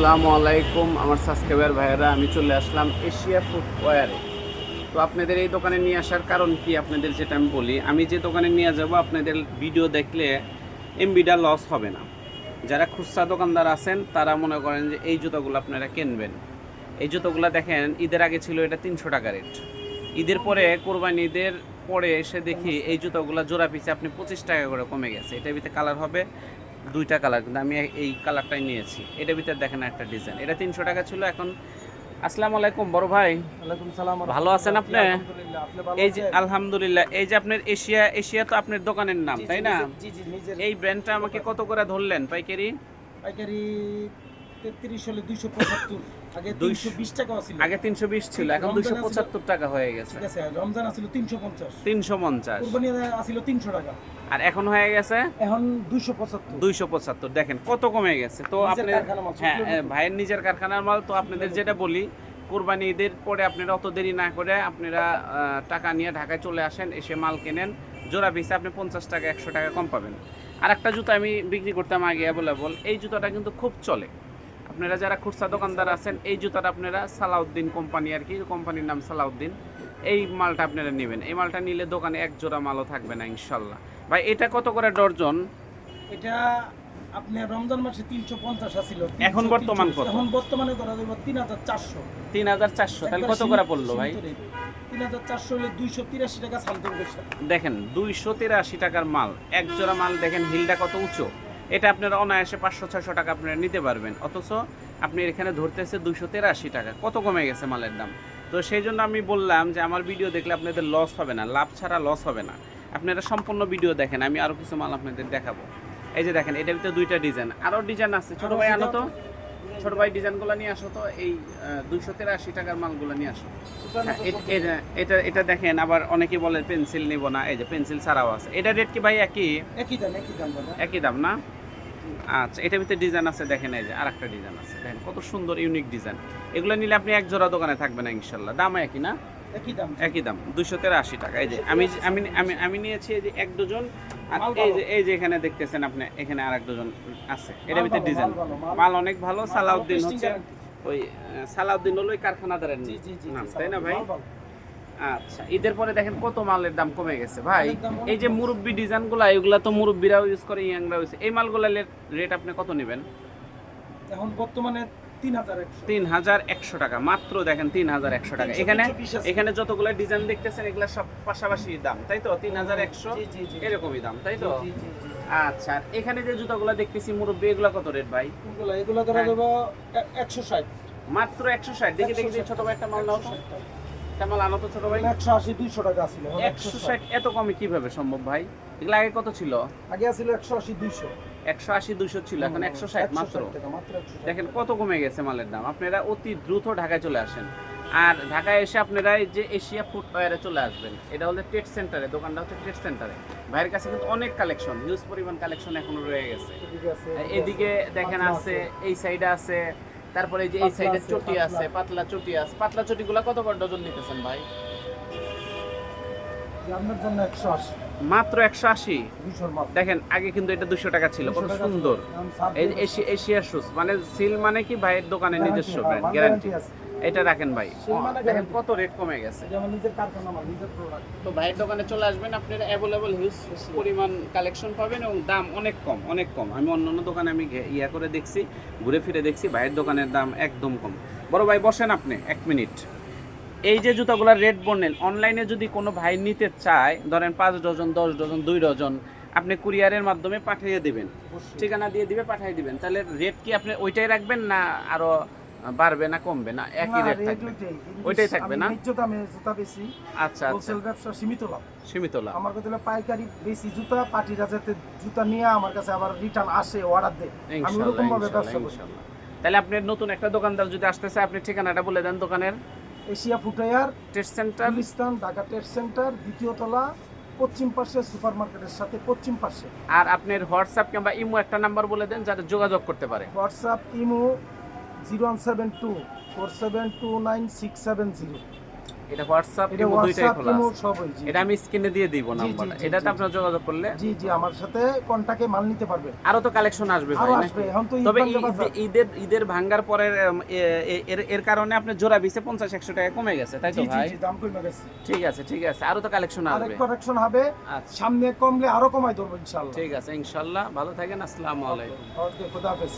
আসসালামু আলাইকুম, আমার সাবস্ক্রাইবার ভাইয়েরা, আমি চলে আসলাম এশিয়া ফুটওয়্যারে তো আপনাদের এই দোকানে নিয়ে আসার কারণ কি আপনাদের যেটা আমি বলি? আমি যে দোকানে নিয়ে যাব, আপনাদের ভিডিও দেখলে এমবিটা লস হবে না। যারা খুচরা দোকানদার আছেন, তারা মনে করেন যে এই জুতোগুলো আপনারা কিনবেন। এই জুতোগুলো দেখেন, ঈদের আগে ছিল এটা তিনশো টাকা রেট। ঈদের পরে, কোরবানি ঈদের পরে এসে দেখি এই জুতোগুলো জোড়া পিছে আপনি পঁচিশ টাকা করে কমে গেছে। এটার ভিতরে কালার হবে দুইটা কালার কিন্তু আমি এই কালারটাই নিয়েছি। এটার ভিতরে দেখেন একটা ডিজাইন এটা তিনশো টাকা ছিল এখন আসসালাম আলাইকুম বড় ভাই। ওয়ালাইকুম সালাম ভালো আছেন আপনি? এই যে আলহামদুলিল্লাহ। এই যে আপনার এশিয়া এশিয়া তো আপনার দোকানের নাম তাই না? জি জি এই ব্র্যান্ডটা আমাকে কত করে ধরলেন পাইকারি? পাইকারি 33 হলে 275 আগে 200 320 টাকা ছিল। আগে তিনশো বিশ ছিল এখন আছিল- পঁচাত্তর টাকা হয়ে গেছে। রমজান আছিল 350 তিনশো পঞ্চাশ। কুরবানি আছিল 300 টাকা। আর এখন হয়ে গেছে? এখন 275 দুইশো পঁচাত্তর। দেখেন কত কমে গেছে। তো আপনি হ্যাঁ। ভাইয়ের নিজের কারখানার মাল। তো আপনাদের যেটা বলি কোরবানি ঈদের পরে আপনারা অত দেরি না করে আপনারা টাকা নিয়ে ঢাকায় চলে আসেন এসে মাল কেনেন। জোড়া পিসে আপনি পঞ্চাশ টাকা একশো টাকা কম পাবেন। আর একটা জুতো আমি বিক্রি করতাম আগে অ্যাভেলেবল এই জুতোটা কিন্তু খুব চলে। আপনারা যারা খুচরা দোকানদার আছেন এই জুতাটা আপনারা সালাউদ্দিন কোম্পানি আর কি কোম্পানির নাম সালাউদ্দিন। এই মালটা আপনারা নেবেন। এই মালটা নিলে দোকানে এক জোড়া মালও থাকবে না ইনশাল্লাহ। ভাই এটা কত করে ডর্জন? এটা আপনার রমজান মাসে 350 আছিল। এখন বর্তমান কত? এখন বর্তমানে ধরা যাবে 3400 তিন হাজার চারশো। তাহলে কত করে পড়ল ভাই? 3400 হলে 283 টাকা সামথিং দেখেন দুইশো তিরাশি টাকার মাল। এক জোড়া মাল দেখেন হিলটা কত উঁচু? এটা আপনারা অনায়াসে পাঁচশো ছয়শো টাকা আপনারা নিতে পারবেন। অথচ আপনি এখানে ধরতেছে দুইশো তিরাশি টাকা। কত কমে গেছে মালের দাম? তো সেই জন্য আমি বললাম যে আমার ভিডিও দেখলে আপনাদের লস হবে না লাভ ছাড়া লস হবে না। আপনারা সম্পূর্ণ ভিডিও দেখেন আমি আরও কিছু মাল আপনাদের দেখাবো। এই যে দেখেন এটার ভিতরে দুইটা ডিজাইন। আরও ডিজাইন আছে ছোট ভাই আনো তো। ছোট ভাই ডিজাইনগুলো নিয়ে আসো তো এই দুইশো তেরাশি টাকার মালগুলো নিয়ে আসো। হ্যাঁ, এটা- এটা এটা দেখেন আবার অনেকে বলে পেন্সিল নিব না এই যে পেন্সিল ছাড়াও আছে। এটা রেট কি ভাই একই? একই দাম একই দাম না? আচ্ছা এটার ভিতরে ডিজাইন আছে দেখেন এই যে আরেকটা ডিজাইন আছে। দেখেন কত সুন্দর ইউনিক ডিজাইন এগুলো নিলে আপনি এক জোড়া দোকানে থাকবেন না ইনশাল্লাহ। দাম একই না? একই দাম। একই দাম দুশো তেরাশি টাকা। এই যে আমি আমি আমি আমি নিয়েছি এই যে এক ডজন আর এই যে এই যে এখানে দেখতেছেন আপনি এখানে আর এক ডজন আছে। এটার ভিতরে ডিজাইন মাল অনেক ভালো সালাউদ্দিন হচ্ছে ওই সালাউদ্দিন হলো ওই কারখানাদারের নাম তাই না ভাই। আচ্ছা ঈদের পরে দেখেন কত মালের দাম কমে গেছে ভাই। এই যে। মুরব্বি ডিজাইনগুলো এগুলা তো মুরব্বিরাও ইউজ করে ইয়াংরাও ইউজ এই মালগুলো রেট আপনি কত নেবেন? এখন বর্তমানে তিন হাজার একশো। টাকা মাত্র দেখেন তিন হাজার একশো টাকা। এখানে এখানে যতগুলো ডিজাইন দেখতেছেন এগুলা সব পাশাপাশি দাম তাই তো? তিন হাজার একশো। এরকমই দাম তাই তো। আচ্ছা এখানে যে জুতাগুলো দেখতেছি মুরব্বি এগুলো কত রেট ভাই? এগুলো ধরা। দেবো একশো ষাট। মাত্র একশো ষাট। দেখি দেখি দেখি, ছোট একটা মাল নাও তো আনো তো ছোট ভাই? একশো আশি দুইশো টাকা ছিল। একশো ষাট এত কমে কীভাবে সম্ভব ভাই? এগুলো আগে কত ছিল? আগে ছিল একশো আশি দুইশো। একশো আশি দুশো ছিল এখন একশো ষাট মাত্র। দেখেন কত কমে গেছে মালের দাম। আপনারা অতি দ্রুত ঢাকায় চলে আসেন। আর ঢাকায় এসে আপনারা যে এশিয়া ফুটওয়্যারে চলে আসবেন এটা হলো ট্রেড সেন্টারে দোকানটা হচ্ছে ট্রেড সেন্টারে ভাইয়ের কাছে কিন্তু অনেক কালেকশন হিউজ পরিমাণ কালেকশন এখনও রয়ে গেছে। এদিকে দেখেন আছে এই সাইডে আছে তারপরে এই যে এই সাইডে চটি আছে পাতলা চটি আছে। পাতলা চটিগুলো কত করে ডজন নিতেছেন ভাই? মাত্র একশো আশি? দেখেন আগে কিন্তু এটা দুশো টাকা ছিল কত সুন্দর। এশিয়া শুজ মানে সিল মানে কি ভাইয়ের দোকানে নিজস্ব ব্র্যান্ড গ্যারান্টি এটা রাখেন ভাই। মানে দেখেন কত রেট কমে গেছে। তো ভাইয়ের দোকানে চলে আসবেন আপনারা অ্যাভেলেবল হিউজ পরিমাণ কালেকশন পাবেন এবং দাম অনেক কম অনেক কম। আমি অন্য অন্য দোকানে আমি ইয়া করে দেখছি ঘুরে ফিরে দেখছি ভাইয়ের দোকানের দাম একদম কম। বড় ভাই বসেন আপনি এক মিনিট। এই যে জুতাগুলোর রেট বললেন অনলাইনে যদি কোনো ভাই নিতে চায় ধরেন পাঁচ ডজন দশ ডজন দুই ডজন আপনি কুরিয়ারের মাধ্যমে পাঠিয়ে দেবেন। ঠিকানা দিয়ে দিবে পাঠিয়ে দিবেন। তাহলে রেট কি আপনি ওইটাই রাখবেন না আরও বাড়বে না কমবে? না একই রেট থাকবে। ওইটাই। থাকবে না? নিশ্চিত আমি জুতা বেশি আচ্ছা আচ্ছা। হোলসেল ব্যবসা সীমিত লাভ। সীমিত লাভ। আমার কাছে হলো পাইকারি বেশি জুতা পার্টিরা যাতে জুতা নিয়ে আমার কাছে আবার রিটার্ন আসে অর্ডার দেয়। আমি ওরকম ভাবে ব্যবসা করি। তাহলে আপনি নতুন একটা দোকানদার যদি আসতে চায় আপনি ঠিকানাটা বলে দেন দোকানের। Asia footwear trade centre Gulistan Dhaka trade centre দ্বিতীয় তলা পশ্চিম পাশে সুপার মার্কেটের সাথে পশ্চিম পাশে। আর আপনার হোয়াটসঅ্যাপ কিংবা ইমো একটা নাম্বার বলে দেন যাতে যোগাযোগ করতে পারে। WhatsApp imo zero one seven two four seven two nine six seven zero. এটা হোয়াটসঅ্যাপ ইমো দুইটাই খোলা আছে। এটা আমি স্ক্রিনে দিয়ে দিব নাম্বারটা। এটাতে আপনারা যোগাযোগ করলে জি জি আমার সাথে কন্টাক্টে মাল নিতে পারবে আরও তো কালেকশন আসবে ভাই তবে। ঈদের ঈদের ভাঙ্গার পরে এর এর কারণে আপনি জোড়া বিছে পঞ্চাশ একশো টাকা কমে গেছে তাই তো ভাই? জি দাম কমে গেছে। ঠিক আছে ঠিক আছে আরও তো কালেকশন আসবে। কারেকশন হবে আচ্ছা। সামনে কমলে আরও কমাই ধরবো ইনশাআল্লাহ। ঠিক আছে ইনশাল্লাহ ভালো থাকেন আসসালামু আলাইকুম। ওকে খুদা হাফেজ।